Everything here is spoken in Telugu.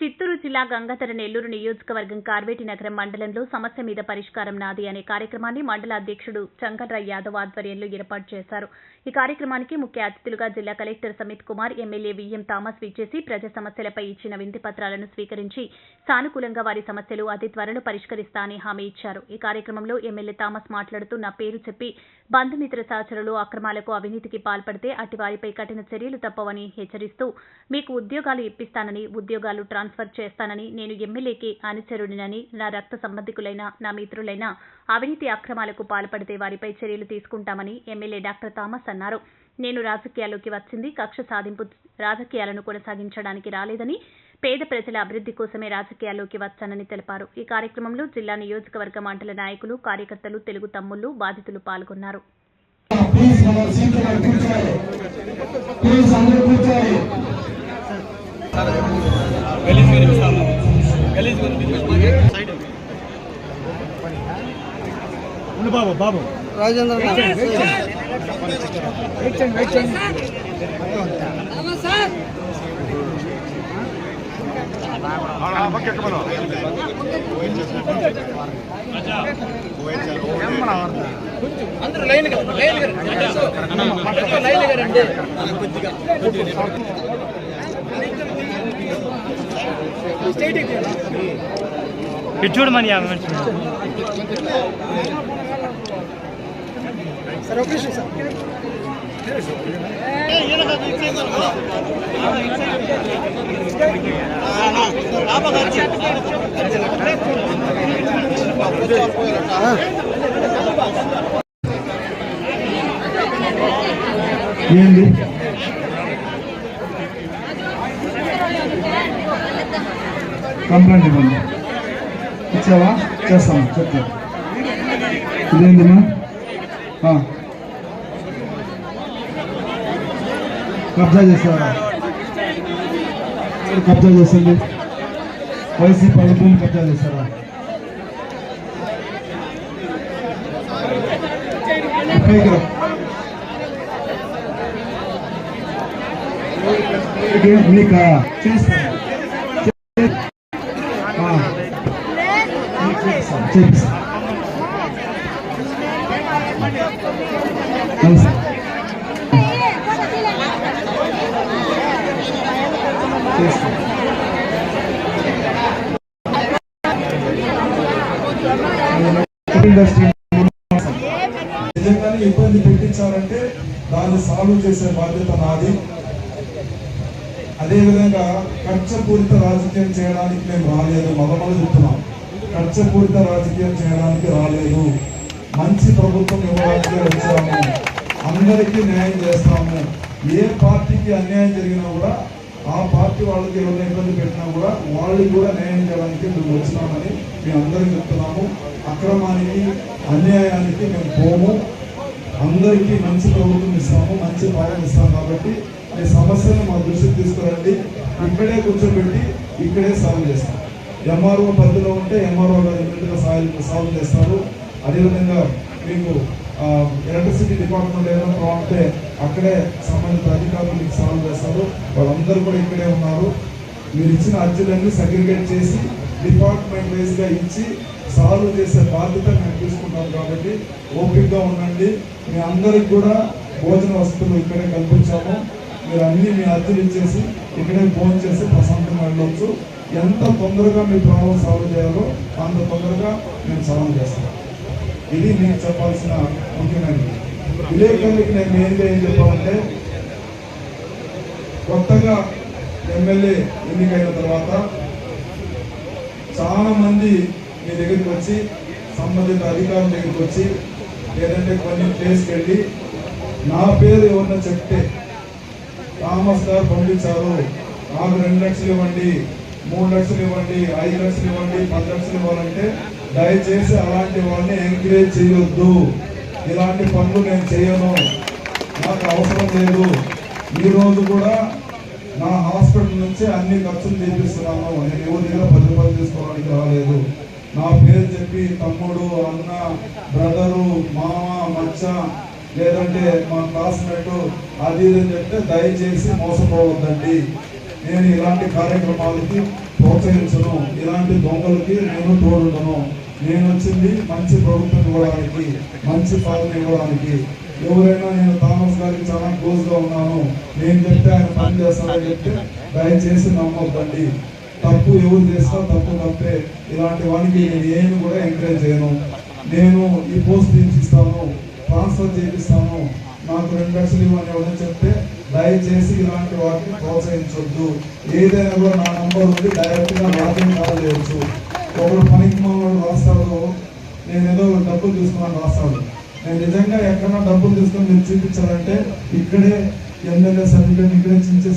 చిత్తూరు జిల్లా గంగాధర నెల్లూరు నియోజకవర్గం కార్వేటి నగరం మండలంలో సమస్య మీద పరిష్కారం నాది అనే కార్యక్రమాన్ని మండల అధ్యక్షుడు చంకర్రాయ్ యాదవ్ ఆధ్వర్యంలో ఏర్పాటు చేశారు. ఈ కార్యక్రమానికి ముఖ్య అతిథులుగా జిల్లా collector Samit Kumar MLA VM Thomas విచ్చేసి ప్రజా సమస్యలపై ఇచ్చిన వింతి పత్రాలను స్వీకరించి సానుకూలంగా వారి సమస్యలు అతి త్వరలో పరిష్కరిస్తా అని హామీ ఇచ్చారు. ఈ కార్యక్రమంలో ఎమ్మెల్యే థామస్ మాట్లాడుతూ నా పేరు చెప్పి బంధుమిత్ర సహచరులు అక్రమాలకు అవినీతికి పాల్పడితే అట్టి వారిపై కఠిన చర్యలు తప్పవని హెచ్చరిస్తూ మీకు ఉద్యోగాలు ఇప్పిస్తానని ఉద్యోగాలు ట్రాన్స్ ట్రాన్స్ఫర్ చేస్తానని నేను ఎమ్మెల్యేకి అనుచరుడినని నా రక్త సంబంధికులైన నా మిత్రులైన అవినీతి అక్రమాలకు పాల్పడితే వారిపై చర్యలు తీసుకుంటామని ఎమ్మెల్యే డాక్టర్ థామస్ అన్నారు. నేను రాజకీయాల్లోకి వచ్చింది కక్ష సాధింపు రాజకీయాలను కొనసాగించడానికి రాలేదని పేద ప్రజల అభివృద్ధి కోసమే రాజకీయాల్లోకి వచ్చానని తెలిపారు. ఈ కార్యక్రమంలో జిల్లా నియోజకవర్గ మండల నాయకులు కార్యకర్తలు తెలుగు తమ్ముళ్ళు బాధితులు పాల్గొన్నారు. ప్లీజ్ మన సీట్లు మనం కూర్చోవాలి ప్లీజ్ అందరూ ఉండు బాబు బాబు ఇటు చూడు మరి యాభై మనిషి ఏంది కంప్లైంట్ ఇవ్వండి. ఇచ్చావా? చేస్తాను చెప్తా. ఇదేంటిమా కబ్జా చేస్తావా ఎవరు కబ్జా చేసింది? వైసీపీ వాళ్ళు కబ్జా చేస్తారా పైకి రా. నీకా? చేస్తాను. నిజంగానే ఇబ్బంది పెట్టించాలంటే దాన్ని సాల్వ్ చేసే బాధ్యత నాది. అదేవిధంగా కక్షపూరిత రాజకీయం చేయడానికి మేము రాలేదు. మొదమొదలు చెప్తున్నాం. ఖర్చపూరిత రాజకీయం చేయడానికి రాలేదు. మంచి ప్రభుత్వం ఇవ్వడానికి వచ్చాము. అందరికీ న్యాయం చేస్తాము. ఏ పార్టీకి అన్యాయం జరిగినా కూడా ఆ పార్టీ వాళ్ళకి ఎవరైనా ఇబ్బంది పెట్టినా కూడా వాళ్ళకి కూడా న్యాయం చేయడానికి మేము వచ్చినామని మేము అందరికీ చెప్తున్నాము. అక్రమానికి అన్యాయానికి మేము పోము. అందరికీ మంచి ప్రభుత్వం ఇస్తాము మంచి పాలన ఇస్తాము కాబట్టి మీ సమస్యను మా దృష్టికి తీసుకురండి. ఇక్కడే కూర్చోబెట్టి ఇక్కడే సాల్వ్ చేస్తాం. ఎంఆర్ఓ పరిధిలో ఉంటే ఎంఆర్ఓ గారు ఇమ్మీడియట్గా సాల్వ్ సాల్వ్ చేస్తారు. అదేవిధంగా మీకు ఎలక్ట్రిసిటీ డిపార్ట్మెంట్ ఏదైనా ప్రాబ్లం ఉంటే అక్కడే సంబంధిత అధికారులు మీకు సాల్వ్ చేస్తారు. వాళ్ళందరూ కూడా ఇక్కడే ఉన్నారు. మీరు ఇచ్చిన అర్జీలన్నీ సగ్రిగేట్ చేసి డిపార్ట్మెంట్ వైజ్గా ఇచ్చి సాల్వ్ చేసే బాధ్యత మేము తీసుకుంటాం కాబట్టి ఓపిక్గా ఉండండి. మీ అందరికి కూడా భోజన వసతులు ఇక్కడే కల్పించాము. మీరు అన్నీ మీ అర్జీలు ఇచ్చేసి ఇక్కడే ఫోన్ చేసి ప్రశాంతంగా వెళ్ళవచ్చు ఎంత తొందరగా మీ ప్రాబ్లం సాల్వ్ చేయాలో అంత తొందరగా మేము సాల్వ్ చేస్తాం. ఇది నేను చెప్పాల్సిన ముఖ్యమైనది విలేకరులకు నేను మెయిన్గా ఏం చెప్పాలంటే కొత్తగా ఎమ్మెల్యే ఎన్నికైన తర్వాత చాలా మంది మీ దగ్గరికి వచ్చి సంబంధిత అధికారుల దగ్గరికి వచ్చి లేదంటే కొన్ని ప్లేస్కి వెళ్ళి నా పేరు ఎవరన్నా చెప్తే థామస్ గారు పంపించారు. నాకు రెండు లక్షలు ఇవ్వండి మూడు లక్షలు ఇవ్వండి ఐదు లక్షలు ఇవ్వండి పది లక్షలు ఇవ్వాలంటే దయచేసి అలాంటి వాళ్ళని ఎంకరేజ్ చేయొద్దు. ఇలాంటి పనులు నేను చేయను. నాకు అవసరం లేదు. ఈరోజు కూడా నా హాస్పిటల్ నుంచి అన్ని ఖర్చులు చేపిస్తున్నాను నేను ఎవరి దగ్గర పది రూపాయలు తీసుకోవడానికి రాలేదు. నా పేరు చెప్పి తమ్ముడు అన్న బ్రదరు మామ మచ్చ లేదంటే మా క్లాస్మేట్ అది ఇది అని చెప్తే దయచేసి మోసపోవద్దండి. నేను ఇలాంటి కార్యక్రమాలకి ప్రోత్సహించను. ఇలాంటి దొంగలకి నేను తోడుండను. నేను వచ్చింది మంచి ప్రభుత్వం ఇవ్వడానికి మంచి పాలన ఇవ్వడానికి. ఎవరైనా నేను థామస్ గారికి చాలా క్లోజ్గా ఉన్నాను. నేను చెప్తే ఆయన పని చేస్తానని చెప్తే దయచేసి నమ్మొద్దండి. తప్పు ఎవరు చేస్తా తప్పు తప్పే. ఇలాంటి వానికి నేను ఏమి కూడా ఎంకరేజ్ చేయను. నేను ఈ పోస్ట్ తీసిస్తాను ట్రాన్స్ఫర్ చేపిస్తాను. నాకు రెండు లక్షలు ఇవ్వని ఎవరైనా చెప్తే దయచేసి ఇలాంటి వాటిని ప్రోత్సహించొద్దు. ఏదైనా కూడా నా నంబర్ ఉంది డైరెక్ట్గా నాకే కాల్ చేయొచ్చు ఒకడు పనికి మామూలు రాస్తాడు నేను ఏదో డబ్బులు తీసుకున్నాను రాస్తాడు నేను నిజంగా ఎక్కడన్నా డబ్బులు తీసుకొని మీరు చూపించాలంటే ఇక్కడే ఎమ్మెల్యే సర్టిఫికేట్ ఇక్కడే చించే